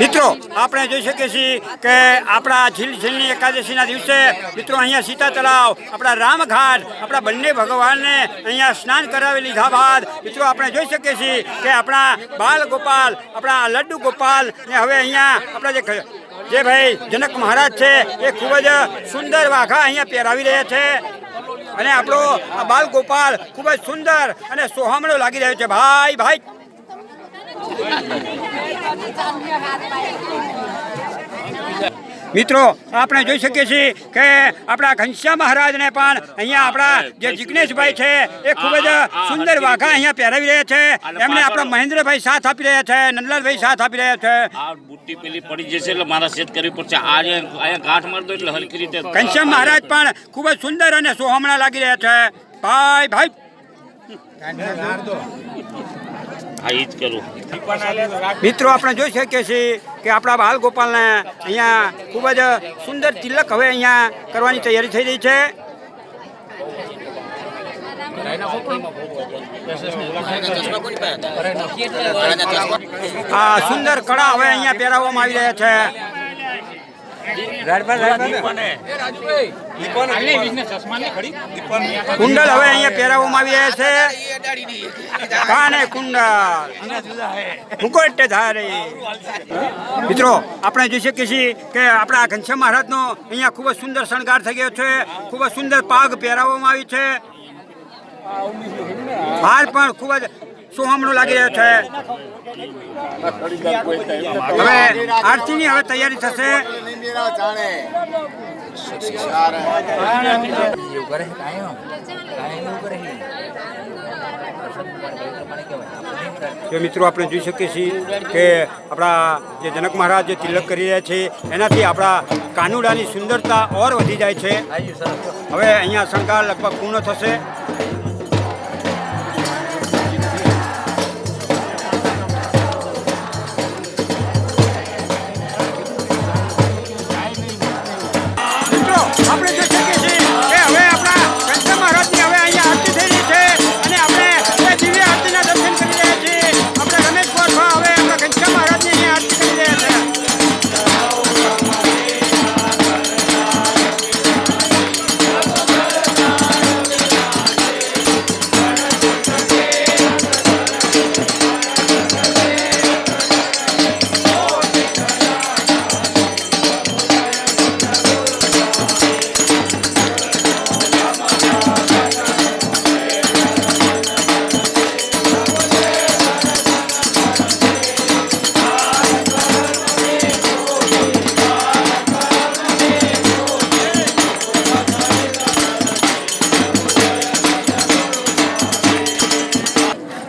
મિત્રો, આપણે જોઈ શકીએ છીએ કે આપણા ઝીલઝીલની એકાદશીના દિવસે, મિત્રો, અહીંયા સીતા તળાવ આપણા રામઘાટ, આપણા બંને ભગવાનને અહીંયા સ્નાન કરાવી લીધા બાદ, મિત્રો, આપણે જોઈ શકીએ છીએ કે આપણા બાલ ગોપાલ, આપણા લડ્ડુ ગોપાલ ને હવે અહીંયા આપણા જે જે ભાઈ જનક મહારાજ છે, એ ખૂબ જ સુંદર વાઘા અહીંયા પહેરાવી રહ્યા છે. અને આપણો આ બાલ ગોપાલ ખૂબ જ સુંદર અને સોહામણો લાગી રહ્યો છે. ભાઈ ભાઈ મિત્રો આપણે જોઈ શકીએ છીએ કે આપણા ઘનશ્યામ મહારાજને પણ અહીંયા આપણા જે જિજ્ઞેશભાઈ છે એ ખૂબ જ સુંદર વાઘા અહીંયા પહેરાવી રહ્યા છે. એમને આપણા મહેન્દ્રભાઈ સાથ આપી રહ્યા છે નંદલાલભાઈ સાથ આપી રહ્યા છે. બુટ્ટી પેલી પડી જશે એટલે મારા સેટ કરવી પડશે. અહીંયા ગાંઠ મારતો એટલે હલકી રીતે ઘનશ્યામ મહારાજ પણ ખૂબ જ સુંદર અને સોહમણા લાગી રહ્યા છે. ભાઈ ભાઈ. મિત્રો, આપણે જોઈ શકીએ છીએ કે આપણા બાલ ગોપાલને અહીંયા ખૂબ જ સુંદર તિલક હવે અહીંયા કરવાની તૈયારી થઈ રહી છે. આ સુંદર કળા હવે અહીંયા પહેરાવવામાં આવી રહ્યા છે. કુંડલ હવે અહીંયા પહેરાવવામાં આવી છે. કાને કુંડલ? મુકોટ ધારે મિત્રો આપણે જોઈ શકીએ છીએ કે આપણા ઘનશ્યામ મહારાજનો અહીંયા ખૂબ જ સુંદર શણગાર થઈ ગયો છે. ખૂબ જ સુંદર પાગ પહેરાવવામાં આવી છે. હાલ પણ ખૂબ જ સોહમણું લાગી રહ્યો છે? હવે આરતીની હવે તૈયારી થશે. જો મિત્રો આપણે જોઈ શકીએ છીએ કે આપણા જે જનક મહારાજ જે તિલક કરી રહ્યા છે એનાથી આપણા કાનુડાની સુંદરતા ઓર વધી જાય છે. હવે અહીંયા શંકા લગભગ પૂર્ણ થશે.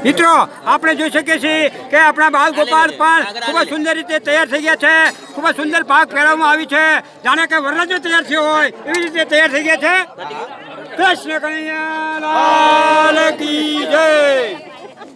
મિત્રો આપણે જોઈ શકીએ છીએ કે આપણા બાલ ગોપાલ પણ ખૂબ જ સુંદર રીતે તૈયાર થઈ ગયા છે. ખૂબ જ સુંદર પાક પહેરવામાં આવી છે. જાણે કે વરરાજો તૈયાર થયો હોય એવી રીતે તૈયાર થઈ ગયા છે. કૃષ્ણ કનૈયા લાલ કી જય.